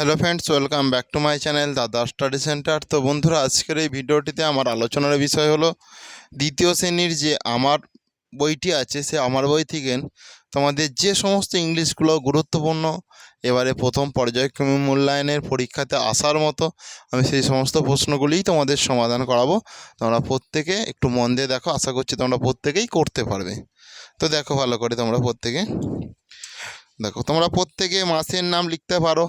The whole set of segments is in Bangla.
Hello friends, welcome back to my channel Dada study centre. তো বন্ধুরা, আজকের এই ভিডিওটিতে আমার আলোচনার বিষয় হলো দ্বিতীয় শ্রেণির যে আমার বইটি আছে, সে আমার বই থেকে তোমাদের যে সমস্ত ইংলিশগুলো গুরুত্বপূর্ণ, এবারে প্রথম পর্যায়ক্রমে মূল্যায়নের পরীক্ষাতে আসার মতো আমি সেই সমস্ত প্রশ্নগুলিই তোমাদের সমাধান করাবো। তোমরা প্রত্যেকে একটু মন দিয়ে দেখো, আশা করছি তোমরা প্রত্যেকেই করতে পারবে। তো দেখো ভালো করে তোমরা প্রত্যেকে। দেখো, তোমরা প্রত্যেকে মাসের নাম লিখতে পারো।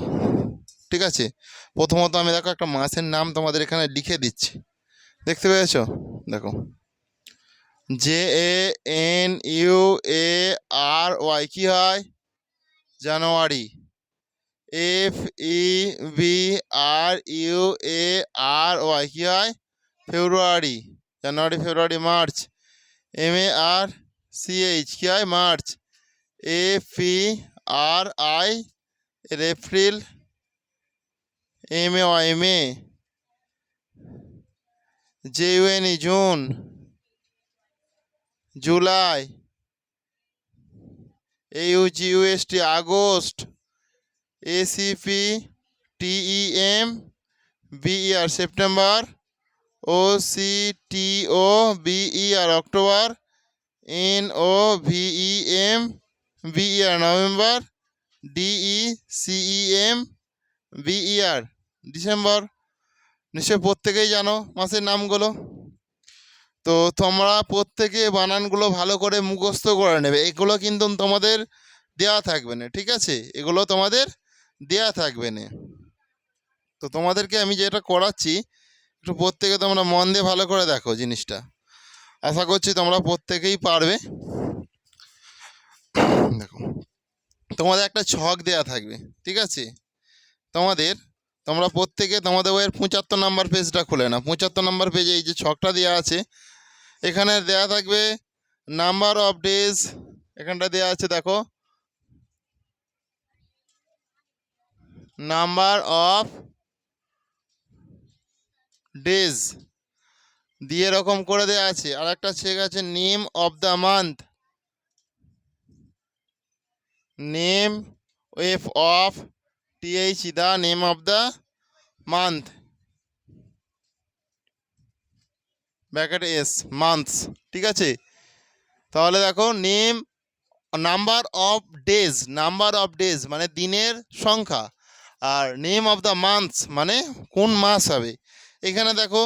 ঠিক আছে? প্রথমত আমি দেখো একটা মাসের নাম তোমাদের এখানে লিখে দিচ্ছি। দেখতে পেয়েছ? দেখো। J A N U A R Y কী হয়? January. F E B R U A R Y কী হয়? February. January, February, March. M A R C H কী হয়? March. A P R I April M A Y May J U N E June July A U G T August A C P T E M B E R September O C T O B E R October N O V E M B E November D E C E M B E R December, নিশ্চয় প্রত্যেকেই জানো মাসের নামগুলো। তো তোমরা প্রত্যেকে বানানগুলো ভালো করে মুখস্থ করে নেবে। এগুলো কিন্তু তোমাদের দেয়া থাকবে না, ঠিক আছে? এগুলো তোমাদের দেয়া থাকবে না। তো তোমাদেরকে আমি যেটা করাচ্ছি, একটু প্রত্যেকে তোমরা মন দিয়ে ভালো করে দেখো জিনিসটা। আশা করছি তোমরা প্রত্যেকেই পারবে। দেখো, তোমাদের একটা ছক দেয়া থাকবে, ঠিক আছে? তোমাদের তোমরা প্রত্যেকে তোমাদের বইয়ের পঁচাত্তর নাম্বার পেজটা খুলে না পঁচাত্তর নাম্বার পেজে এই যে ছকটা দেওয়া আছে, এখানে দেয়া থাকবে নাম্বার অফ ডেজ, এখানটা দেওয়া আছে দেখো, নাম্বার অফ ডেজ, দিয়ে এরকম করে দেওয়া আছে। আর একটা চেক আছে, name of the month, name F of T H the name of the month bracket S months ঠিক আছে? তাহলে দেখো name number of days number of days মানে দিনের সংখ্যা। আর নেম অফ দ্য মান্থস মানে কোন মাস হবে? এখানে দেখো,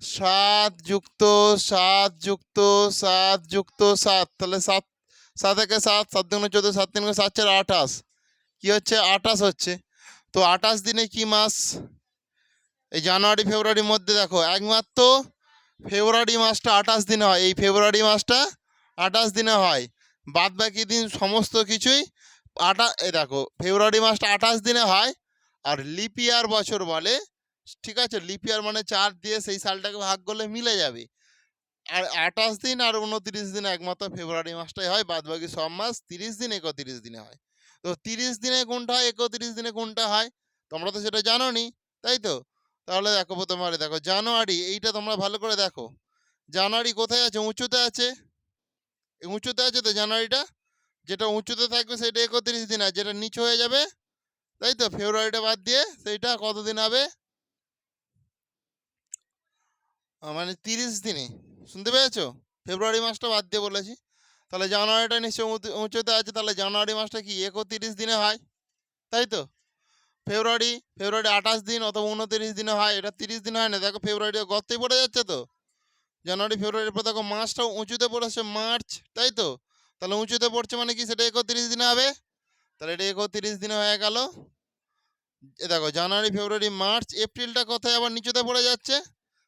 সাত যুক্ত সাত যুক্ত সাত যুক্ত, সাত। তাহলে সাত সাত একে সাত সাত দুগুণে চোদ্দ, সাত তিন সাত চার, আঠাশ। কী হচ্ছে? আঠাশ হচ্ছে। তো আঠাশ দিনে কি মাস? এই জানুয়ারি, ফেব্রুয়ারির মধ্যে দেখো, একমাত্র ফেব্রুয়ারি মাসটা আঠাশ দিনে হয়। এই ফেব্রুয়ারি মাসটা আঠাশ দিনে হয়। বাদ বাকি দিন সমস্ত কিছুই আটা, এই দেখো, ফেব্রুয়ারি মাসটা আঠাশ দিনে হয় আর লিপিয়ার বছর বলে, ঠিক আছে? লিপিয়ার মানে চার দিয়ে সেই সালটাকে ভাগ করলে মিলে যাবে। আর আঠাশ দিন আর উনতিরিশ দিন একমাত্র ফেব্রুয়ারি মাসটাই হয় বাদ বাকি সব মাস তিরিশ দিন একত্রিশ দিনে হয়। তো তিরিশ দিনে কোনটা হয়? একত্রিশ দিনে কোনটা হয়? তোমরা তো সেটা জানো নি তাই তো? তাহলে দেখো প্রথমবারে দেখো, জানুয়ারি, এইটা তোমরা ভালো করে দেখো। জানুয়ারি কোথায় আছে? উঁচুতে আছে। উঁচুতে আছে তো জানুয়ারিটা? যেটা উঁচুতে থাকবে সেটা একত্রিশ দিন আর যেটা নিচু হয়ে যাবে, তাই তো? ফেব্রুয়ারিটা বাদ দিয়ে সেইটা কতদিন হবে? মানে তিরিশ দিনে, শুনতে পেয়েছ? ফেব্রুয়ারি মাসটা বাদ দিয়ে বলেছি। তাহলে জানুয়ারিটা নিশ্চয় উঁচু- উঁচুতে আছে, তাহলে জানুয়ারি মাসটা কি, একত্রিশ দিনে হয়? তাই তো? ফেব্রুয়ারি ফেব্রুয়ারি আঠাশ দিন অথবা উনত্রিশ দিনে হয়, এটা তিরিশ দিন হয় না, দেখো ফেব্রুয়ারি গর্তেই পড়ে যাচ্ছে তো। জানুয়ারি, ফেব্রুয়ারির পর দেখো মাসটাও উঁচুতে পড়েছে, মার্চ, তাই তো? তাহলে উঁচুতে পড়ছে মানে কি, সেটা একত্রিশ দিনে হবে? তাহলে এটা একত্রিশ দিনে হয়ে গেল। এ দেখো, জানুয়ারি, ফেব্রুয়ারি, মার্চ, এপ্রিলটা কোথায় আবার নিচুতে পড়ে যাচ্ছে?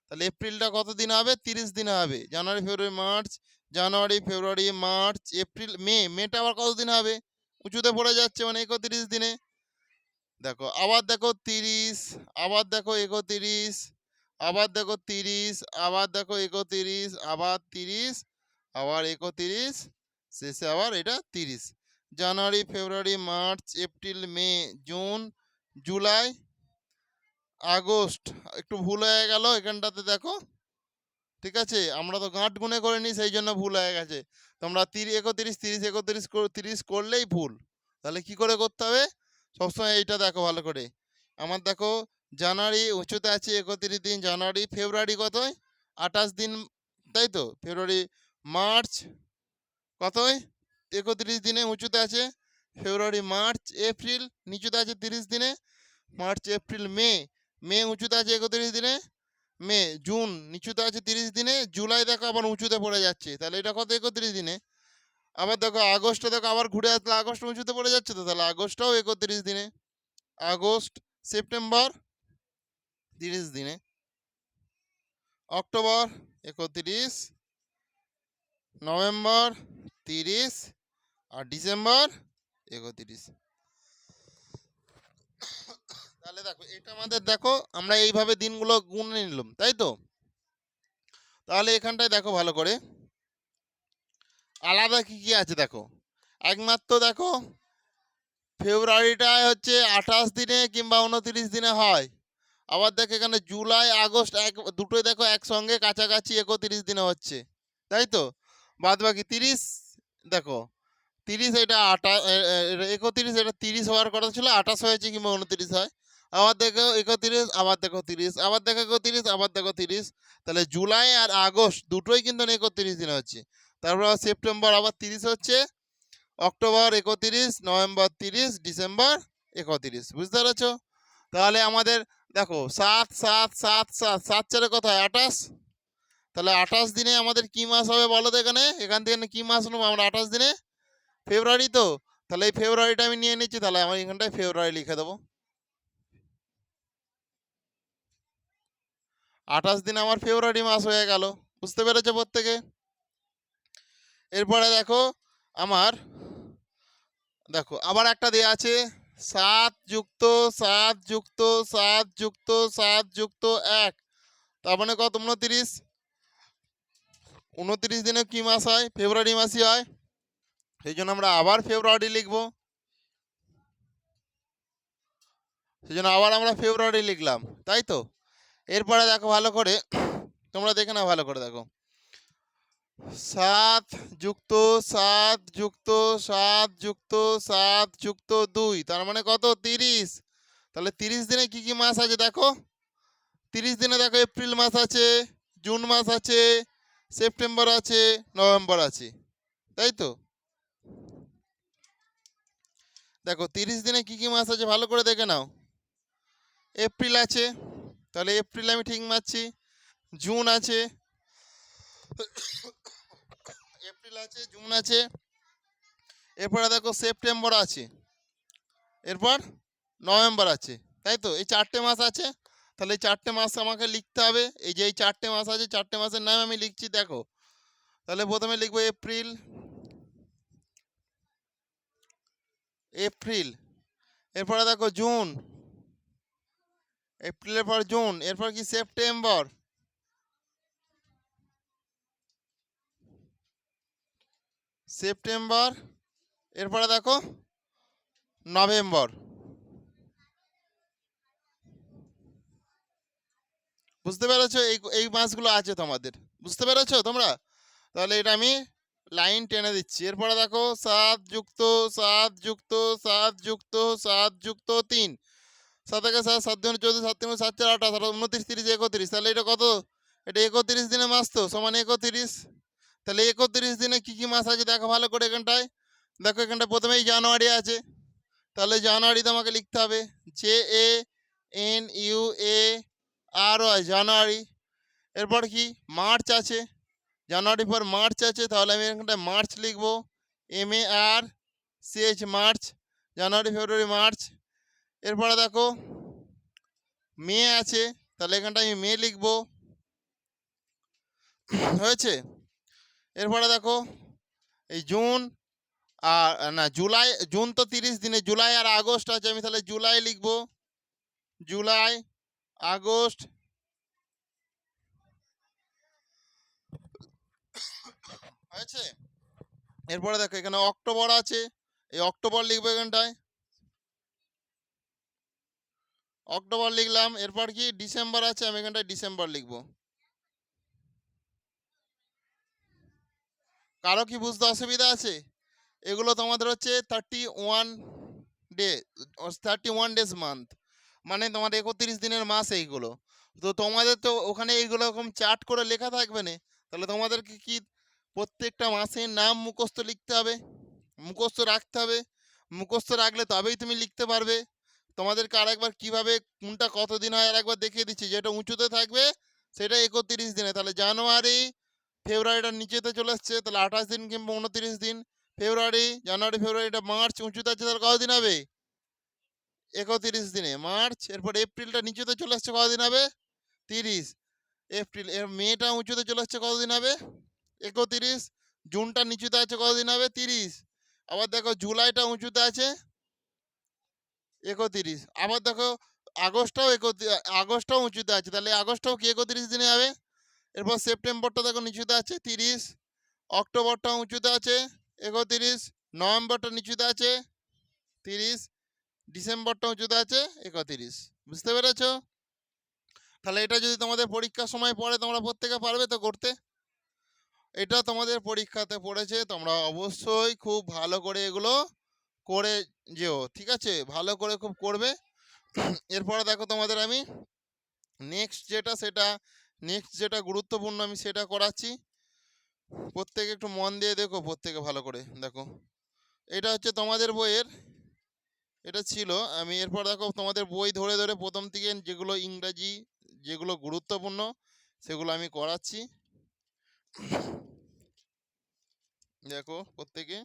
তাহলে এপ্রিলটা কত দিন হবে? তিরিশ দিনে হবে। January, February, March January, February, March, April, May মেটা আবার কত দিন হবে? উঁচুতে পড়ে যাচ্ছে মানে একত্রিশ দিনে। দেখো, আবার দেখো তিরিশ, আবার দেখো একত্রিশ, আবার দেখো তিরিশ, আবার দেখো একত্রিশ, আবার তিরিশ, আবার একত্রিশ, শেষে আবার এটা তিরিশ। January, February, March, April, May, June, July, August, একটু ভুল হয়ে গেল এখানটাতে দেখো। ঠিক আছে? আমরা তো গাঁট গুনে করিনি সেই জন্য ভুল হয়ে গেছে। তোমরা তিরিশ একত্রিশ তিরিশ একত্রিশ তিরিশ করলেই ভুল। তাহলে কি করে করতে হবে? সবসময় এইটা দেখো ভালো করে। আমার দেখো, জানুয়ারি উঁচুতে আছে, একত্রিশ দিন, জানুয়ারি, ফেব্রুয়ারি কতই আঠাশ দিন, তাই তো? ফেব্রুয়ারি, মার্চ কতই একত্রিশ দিনে উঁচুতে আছে। ফেব্রুয়ারি, মার্চ, এপ্রিল নিচুতে আছে তিরিশ দিনে। মার্চ, এপ্রিল, মে মে উঁচুতে আছে একত্রিশ দিনে। মে, জুন, নিচুতে আছে তিরিশ দিনে, জুলাই দেখো আবার উঁচুতে পড়ে যাচ্ছে। তাহলে এটা কত একত্রিশ দিনে? আবার দেখো আগস্টে দেখো আবার ঘুরে আসলে আগস্ট উঁচুতে পড়ে যাচ্ছে তো, তাহলে আগস্টটাও একত্রিশ দিনে। আগস্ট, সেপ্টেম্বর, তিরিশ দিনে। অক্টোবর, একত্রিশ। নভেম্বর, তিরিশ। আর ডিসেম্বর, একত্রিশ। তাহলে দেখো এটা আমাদের দেখো, আমরা এইভাবে দিনগুলো গুনে নিলাম, তাই তো? তাহলে এখানটায় দেখো ভালো করে। আলাদা কি কি আছে দেখো? একমাত্র দেখো, ফেব্রুয়ারিটায় হচ্ছে আঠাশ দিনে কিংবা উনত্রিশ দিনে হয়। আবার দেখো এখানে জুলাই, আগস্ট এক, দুটোই দেখো একসঙ্গে কাছাকাছি একত্রিশ দিনে হচ্ছে, তাই তো? বাদ বাকি তিরিশ, দেখো, তিরিশ এটা আটা একত্রিশ এটা তিরিশ হওয়ার কথা ছিল, আঠাশ হয়েছে কিংবা উনত্রিশ হয়। আবার দেখো একত্রিশ, আবার দেখো তিরিশ, আবার দেখো একত্রিশ, আবার দেখো তিরিশ। তাহলে জুলাই আর আগস্ট দুটোই কিন্তু একত্রিশ দিনে হচ্ছে। তারপর সেপ্টেম্বর আবার তিরিশ হচ্ছে, অক্টোবর একত্রিশ, নভেম্বর তিরিশ, ডিসেম্বর একত্রিশ। বুঝতে পেরেছ? তাহলে আমাদের দেখো সাত সাত সাত সাত সাত চারে কত হয়? আঠাশ। তাহলে আঠাশ দিনে আমাদের কি মাস হবে বলো তো এখানে? এখান থেকে কি মাস নেব আমরা আঠাশ দিনে? ফেব্রুয়ারি তো। তাহলে এই ফেব্রুয়ারিটা আমি নিয়ে নিচ্ছি, তাহলে আমার এখানটায় ফেব্রুয়ারি লিখে দেবো। আঠাশ দিন আমার ফেব্রুয়ারি মাস হয়ে গেল, বুঝতে পেরেছ প্রত্যেকে? এরপরে দেখো, আমার, দেখো, আবার একটা দেওয়া আছে, সাত যুক্ত সাত যুক্ত সাত যুক্ত সাত যুক্ত, এক। তার মানে কত? উনত্রিশ উনতিরিশ দিনে কি মাস হয়? ফেব্রুয়ারি মাসই হয়। সেই জন্য আমরা আবার ফেব্রুয়ারি লিখব। সেই জন্য আবার আমরা ফেব্রুয়ারি লিখলাম, তাই তো? এরপরে দেখো ভালো করে, তোমরা দেখে নাও ভালো করে দেখো। সাত যুক্ত সাত যুক্ত সাত যুক্ত সাত যুক্ত দুই, তার মানে কত? তিরিশ। তাহলে তিরিশ দিনে কি কি মাস আছে দেখো? তিরিশ দিনে দেখো এপ্রিল মাস আছে, জুন মাস আছে, সেপ্টেম্বর আছে, নভেম্বর আছে, তাই তো? দেখো, তিরিশ দিনে কি কি মাস আছে ভালো করে দেখে নাও। এপ্রিল আছে তাহলে এপ্রিল আমি ঠিক মারছি, জুন আছে, এপ্রিল আছে, জুন আছে, এরপরে দেখো সেপ্টেম্বর আছে, এরপর নভেম্বর আছে, তাই তো? এই চারটে মাস আছে, তাহলে এই চারটে মাস আমাকে লিখতে হবে, এই যে এই চারটে মাস আছে, চারটে মাসের নাম আমি লিখছি, দেখো, তাহলে প্রথমে লিখব এপ্রিল এপ্রিল, এরপরে দেখো জুন এপ্রিলের পর জুন, এরপর কি সেপ্টেম্বর? সেপ্টেম্বর, এরপরে দেখো, নভেম্বর। বুঝতে পেরেছ? এই এই মাসগুলো আছে তোমাদের। বুঝতে পেরেছ তোমরা? তাহলে এটা আমি লাইন টেনে দিচ্ছি। এরপরে দেখো, সাত যুক্ত সাত যুক্ত সাত যুক্ত সাত যুক্ত, তিন। সাত একে সাত সাত দিন চৌদ্দ, সাত তিন, সাত চার আঠাশ আঠাশ উনত্রিশ, তিরিশ, একত্রিশ। তাহলে এটা কত? এটা একত্রিশ দিনে মাস তো, সমান একত্রিশ। তাহলে একত্রিশ দিনে কী কী মাস আছে দেখো ভালো করে এখানটায়। দেখো এখানটায় প্রথমেই জানুয়ারি আছে। তাহলে জানুয়ারিতে আমাকে লিখতে হবে। J, A, N, U, A, R, Y, January. এরপর কি? মার্চ আছে। জানুয়ারি পর মার্চ আছে, তাহলে আমি এখানটায় মার্চ লিখব। M, A, R, C, H, March. January, February, March. এরপরে দেখো মে আছে, তাহলে এখানটায় আমি মে লিখব। হয়েছে? এরপরে দেখো, এই জুন, আর, না, জুলাই, জুন তো তিরিশ দিনে, জুলাই আর আগস্ট আছে, আমি তাহলে জুলাই লিখব। জুলাই, আগস্ট, হয়েছে? এরপরে দেখো, এখানে অক্টোবর আছে, এই অক্টোবর লিখব এখানটায়। অক্টোবর লিখলাম, এরপর কি? ডিসেম্বর আছে, আমি এখানটায় ডিসেম্বর লিখব। কারও কি বুঝতে অসুবিধা আছে? এগুলো তোমাদের হচ্ছে thirty one day thirty one days month মানে তোমার একত্রিশ দিনের মাস এইগুলো। তো তোমাদের তো ওখানে এইগুলো এরকম চার্ট করে লেখা থাকবে না, তাহলে তোমাদেরকে কি প্রত্যেকটা মাসের নাম মুখস্থ লিখতে হবে? মুখস্থ রাখতে হবে? মুখস্থ রাখলে তবেই তুমি লিখতে পারবে। তোমাদেরকে আরেকবার কীভাবে কোনটা কতদিন হয় আরেকবার দেখিয়ে দিচ্ছি। যেটা উঁচুতে থাকবে, সেটা একত্রিশ দিনে। তাহলে জানুয়ারি, ফেব্রুয়ারিটা নিচেতে চলে আসছে, তাহলে আঠাশ দিন কিংবা উনত্রিশ দিন। ফেব্রুয়ারি, জানুয়ারি, ফেব্রুয়ারিটা মার্চ উঁচুতে আছে, তাহলে কতদিন হবে? একত্রিশ দিনে। মার্চ, এরপর এপ্রিলটা নিচুতে চলে আসছে, কতদিন হবে? তিরিশ। এপ্রিল, এর মেটা উঁচুতে চলে আসছে, কতদিন হবে? একত্রিশ। জুনটা নিচুতে আছে, কতদিন হবে? তিরিশ। আবার দেখো, জুলাইটা উঁচুতে আছে একত্রিশ। আবার দেখো আগস্টটাও একত্রিশ আগস্টটাও উঁচুতে আছে। তাহলে আগস্টটাও কি একত্রিশ দিনে হবে? এরপর সেপ্টেম্বরটা দেখো নিচুতে আছে তিরিশ অক্টোবরটা উঁচুতে আছে একত্রিশ, নভেম্বরটা নিচুতে আছে তিরিশ, ডিসেম্বরটা উঁচুতে আছে একত্রিশ। বুঝতে পেরেছ? তাহলে এটা যদি তোমাদের পরীক্ষার সময় পড়ে, তোমরা প্রত্যেকে পারবে তো করতে? এটা তোমাদের পরীক্ষাতে পড়েছে, তোমরা অবশ্যই খুব ভালো করে এগুলো করে যেও, ঠিক আছে? ভালো করে খুব করবে। এরপরে দেখো তোমাদের আমি নেক্সট যেটা সেটা নেক্সট যেটা গুরুত্বপূর্ণ আমি সেটা করাচ্ছি। প্রত্যেকে একটু মন দিয়ে দেখো, প্রত্যেকে ভালো করে দেখো। এটা হচ্ছে তোমাদের বইয়ের, এটা ছিল। আমি এরপর দেখো তোমাদের বই ধরে ধরে প্রথম থেকে যেগুলো ইংরাজি, যেগুলো গুরুত্বপূর্ণ, সেগুলো আমি করাচ্ছি। দেখো প্রত্যেকে এ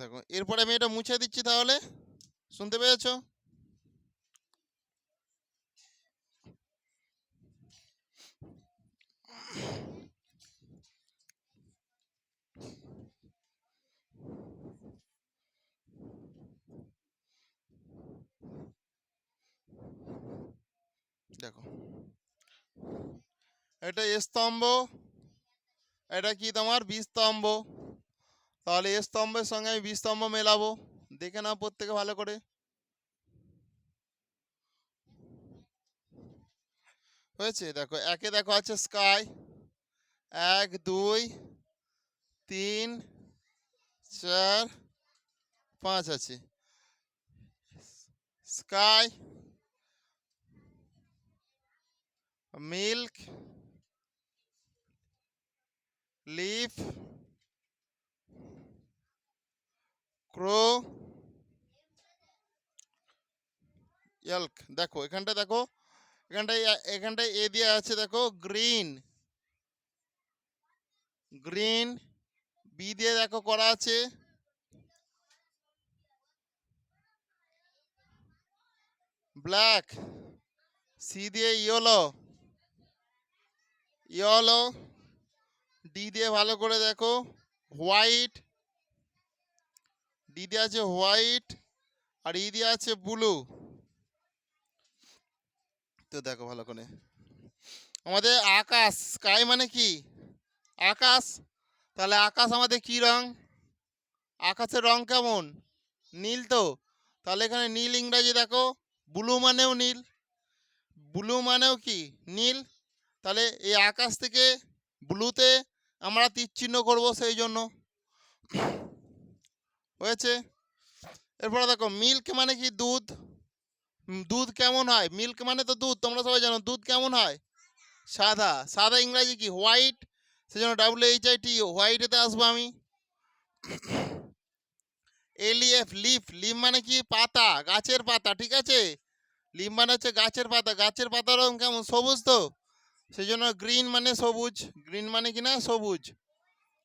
দেখো এরপরে আমি এটা মুছে দিচ্ছি তাহলে। শুনতে পেয়েছ? দেখো। এটা স্তম্ভ। এটা কি তোমার বিস্তম্ভ? তাহলে এ স্তম্ভের সঙ্গে আমি বিস্তম্ভ মেলাবো। দেখে নাও প্রত্যেকে ভালো করে। হয়েছে? দেখো, একে দেখো, আছে স্কাই এক, দুই, তিন, চার, পাঁচ আছে। Sky milk leaf, crow elk দেখো এখানটা দেখো, এখানটায় এখানটায় এ দিয়ে আছে, দেখো, গ্রিন। গ্রিন বি দিয়ে দেখো করা আছে। ব্ল্যাক সি দিয়ে ইয়েলো। ইয়েলো। ডি দিয়ে ভালো করে দেখো। হোয়াইট ডি দিয়ে আছে হোয়াইট আর ই দিয়ে আছে ব্লু তো দেখো ভালো করে। আমাদের আকাশ স্কাই মানে কি? আকাশ? তাহলে আকাশ আমাদের কি রং? আকাশের রং কেমন? নীল তো। তাহলে এখানে নীল ইংরাজি দেখো ব্লু মানেও নীল। ব্লু মানেও কি? নীল। তাহলে এই আকাশ থেকে ব্লুতে আমরা তীর চিহ্ন করব সেই জন্য। হয়েছে? এরপরে দেখো মিল্ক মানে কি দুধ? দুধ কেমন হয়? মিল্ক মানে তো দুধ, তোমরা সবাই জানো, দুধ কেমন হয়? সাদা। সাদা ইংরাজি কি? হোয়াইট সেজন্য ডাব্লিউ এইচ আই টি হোয়াইটেতে আসব আমি। এলিএফ লিফ লিফ মানে কি? পাতা, গাছের পাতা, ঠিক আছে? লিম মানে হচ্ছে গাছের পাতা, গাছের পাতার রং কেমন? সবুজ তো? সেই জন্য গ্রিন মানে সবুজ গ্রিন মানে কি না, সবুজ।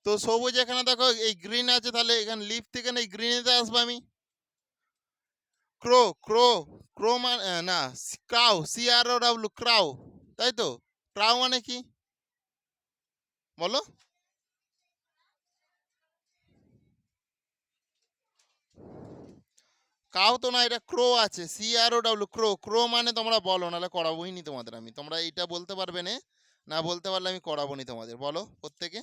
তো সবুজ এখানে দেখো, এই গ্রিন আছে, তাহলে এখানে লিফ থেকে এই গ্রিনেতে আসব আমি? ক্রো ক্রো ক্রো মানে না crow C R O W crow তাই তো? ক্রাউ মানে কি? বলো। কাউ তো না, এটা ক্রো আছে সি আর ও ডাব্লু ক্রো ক্রো মানে তোমরা বলো, নাহলে করাবোই নি তোমাদের আমি। তোমরা এটা বলতে পারবে না না বলতে পারলে আমি করাবো নি তোমাদের, বলো প্রত্যেকে।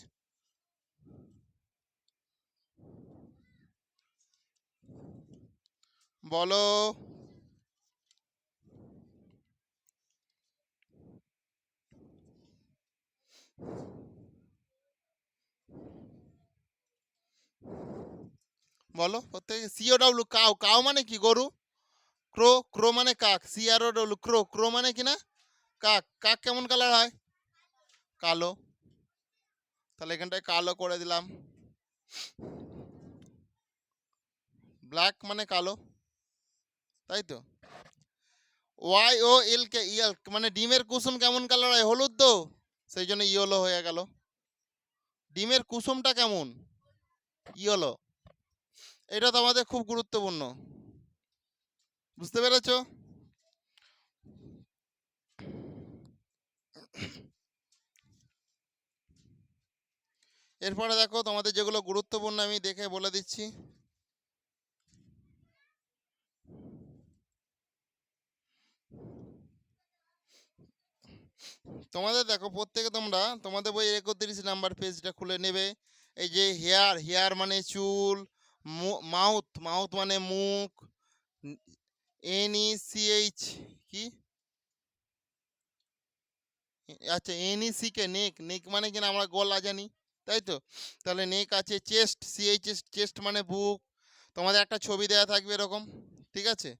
বলো। বলো? প্রত্যেকে সিও ডাব্লু কাউ কাউ মানে কি গরু? ক্রো ক্রো মানে কাক সিআরও ডাব্লু ক্রো ক্রো মানে কি না? কাক কাক কেমন কালার হয়? কালো। তাহলে এখানটায় কালো করে দিলাম। ব্ল্যাক মানে কালো। তাই তো? ওয়াই ও এল কে ইয়েল মানে ডিমের কুসুম কেমন কালার হয়? হলুদ তো? সেই জন্য ইয়েলো হয়ে গেল। ডিমের কুসুমটা কেমন? ইয়েলো এটা তো আমাদের খুব গুরুত্বপূর্ণ। বুঝতে পেরেছ? এরপরে দেখো তোমাদের যেগুলো গুরুত্বপূর্ণ আমি দেখে বলে দিচ্ছি। তোমাদের দেখো প্রত্যেকে তোমরা তোমাদের বই একত্রিশ নাম্বার পেজটা খুলে নেবে। এই যে হেয়ার হেয়ার মানে চুল মাউথ মাউথ মানে মুখ, এন সি, এইচ, কি? আচ্ছা এন সি, কে, নেক নেক মানে কিনা আমরা গলা জানি, তাই তো? তাহলে নেক আছে চেস্ট সিএইচ চেস্ট মানে বুক, তোমাদের একটা ছবি দেওয়া থাকবে এরকম, ঠিক আছে?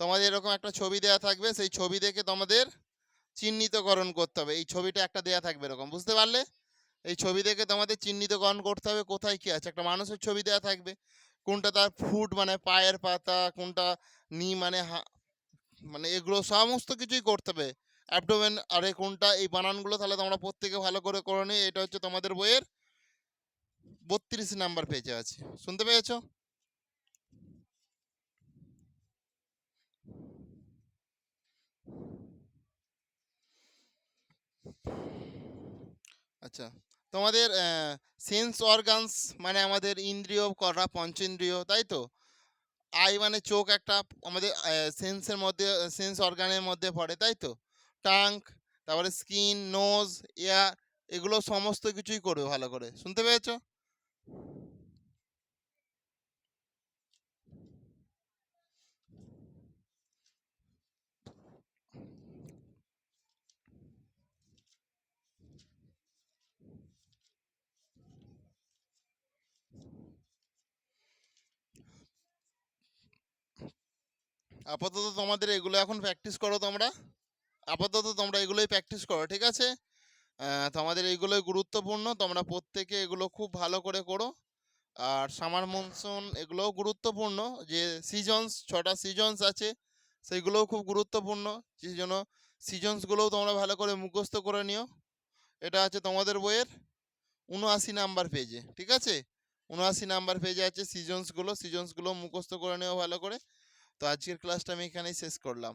তোমাদের এরকম একটা ছবি দেওয়া থাকবে, সেই ছবি দেখে তোমাদের চিহ্নিতকরণ করতে হবে, এই ছবিটা একটা দেওয়া থাকবে এরকম, বুঝতে পারলে? এই ছবি দেখে তোমাদের চিহ্নিতকরণ করতে হবে কোথায় কি আছে। একটা মানুষের ছবি দেওয়া থাকবে। কোনটা তার ফুট মানে পায়ের পাতা, কোনটা নি মানে মানে এগুলো সমস্ত কিছুই করতে হবে। অ্যাবডোমেন আরে কোনটা এই বানানগুলো তাহলে তোমরা প্রত্যেকে ভালো করে করে নিই এটা হচ্ছে তোমাদের বইয়ের বত্রিশ নাম্বার পেজে আছে। শুনতে পেয়েছ? আচ্ছা। তোমাদের সেন্স অর্গানস মানে আমাদের ইন্দ্রিয় করা পঞ্চেন্দ্রিয় তাই তো? আই মানে চোখ একটা, আমাদের সেন্সের মধ্যে সেন্স অর্গানের মধ্যে পড়ে, তাই তো? টাঙ্ক, তারপরে স্কিন নোজ এয়ার এগুলো সমস্ত কিছুই করবে ভালো করে, শুনতে পেয়েছ? আপাতত তোমাদের এগুলো এখন প্র্যাকটিস করো তোমরা। আপাতত তোমরা এগুলোই প্র্যাকটিস করো, ঠিক আছে? তোমাদের এইগুলোই গুরুত্বপূর্ণ। তোমরা প্রত্যেকে এগুলো খুব ভালো করে করো। আর সামার মনসুন এগুলোও গুরুত্বপূর্ণ। যে সিজনস ছটা সিজনস আছে সেইগুলোও খুব গুরুত্বপূর্ণ। সেই জন্য সিজনসগুলোও তোমরা ভালো করে মুখস্থ করে নিও। এটা আছে তোমাদের বইয়ের উনআশি নাম্বার পেজে ঠিক আছে? উনআশি নাম্বার পেজে আছে সিজনসগুলো সিজনসগুলো মুখস্থ করে নিও ভালো করে। তো আজকের ক্লাসটা আমি এখানেই শেষ করলাম।